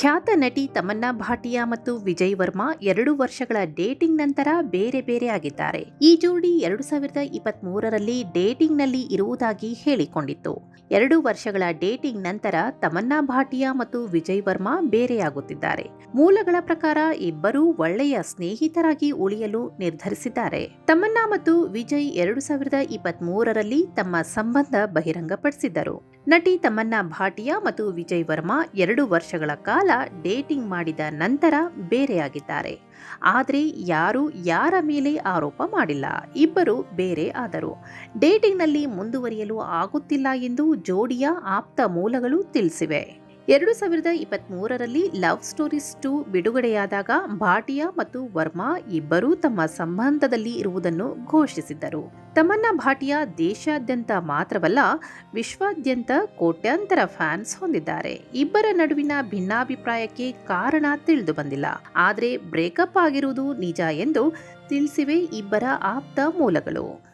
ಖ್ಯಾತ ನಟಿ ತಮನ್ನಾ ಭಾಟಿಯಾ ಮತ್ತು ವಿಜಯ್ ವರ್ಮಾ ಎರಡು ವರ್ಷಗಳ ಡೇಟಿಂಗ್ ನಂತರ ಬೇರೆ ಬೇರೆ ಆಗಿದ್ದಾರೆ. ಈ ಜೋಡಿ ಎರಡು ಸಾವಿರದ ಇಪ್ಪತ್ತ್ ಮೂರರಲ್ಲಿ ಡೇಟಿಂಗ್ನಲ್ಲಿ ಇರುವುದಾಗಿ ಹೇಳಿಕೊಂಡಿತ್ತು. ಎರಡು ವರ್ಷಗಳ ಡೇಟಿಂಗ್ ನಂತರ ತಮನ್ನಾ ಭಾಟಿಯಾ ಮತ್ತು ವಿಜಯ್ ವರ್ಮಾ ಬೇರೆಯಾಗುತ್ತಿದ್ದಾರೆ. ಮೂಲಗಳ ಪ್ರಕಾರ ಇಬ್ಬರೂ ಒಳ್ಳೆಯ ಸ್ನೇಹಿತರಾಗಿ ಉಳಿಯಲು ನಿರ್ಧರಿಸಿದ್ದಾರೆ. ತಮನ್ನಾ ಮತ್ತು ವಿಜಯ್ ಎರಡು ಸಾವಿರದ ತಮ್ಮ ಸಂಬಂಧ ಬಹಿರಂಗಪಡಿಸಿದ್ದರು. ನಟಿ ತಮನ್ನಾ ಭಾಟಿಯಾ ಮತ್ತು ವಿಜಯ್ ವರ್ಮಾ ಎರಡು ವರ್ಷಗಳ ಕಾಲ ಡೇಟಿಂಗ್ ಮಾಡಿದ ನಂತರ ಬೇರೆಯಾಗಿದ್ದಾರೆ. ಆದರೆ ಯಾರೂ ಯಾರ ಮೇಲೆ ಆರೋಪ ಮಾಡಿಲ್ಲ. ಇಬ್ಬರು ಬೇರೆ ಆದರು. ಡೇಟಿಂಗ್ನಲ್ಲಿ ಮುಂದುವರಿಯಲು ಆಗುತ್ತಿಲ್ಲ ಎಂದು ಜೋಡಿಯ ಆಪ್ತ ಮೂಲಗಳು ತಿಳಿಸಿವೆ. ಎರಡು ಸಾವಿರದ ಇಪ್ಪತ್ತ್ ಮೂರರಲ್ಲಿ ಲವ್ ಸ್ಟೋರೀಸ್ ಟು ಬಿಡುಗಡೆಯಾದಾಗ ಭಾಟಿಯಾ ಮತ್ತು ವರ್ಮಾ ಇಬ್ಬರೂ ತಮ್ಮ ಸಂಬಂಧದಲ್ಲಿ ಇರುವುದನ್ನು ಘೋಷಿಸಿದ್ದರು. ತಮನ್ನ ಭಾಟಿಯಾ ದೇಶಾದ್ಯಂತ ಮಾತ್ರವಲ್ಲ, ವಿಶ್ವಾದ್ಯಂತ ಕೋಟ್ಯಾಂತರ ಫ್ಯಾನ್ಸ್ ಹೊಂದಿದ್ದಾರೆ. ಇಬ್ಬರ ನಡುವಿನ ಭಿನ್ನಾಭಿಪ್ರಾಯಕ್ಕೆ ಕಾರಣ ತಿಳಿದು ಬಂದಿಲ್ಲ ಆದರೆ ಬ್ರೇಕಪ್ ಆಗಿರುವುದು ನಿಜ ಎಂದು ತಿಳಿಸಿವೆ ಇಬ್ಬರ ಆಪ್ತ ಮೂಲಗಳು.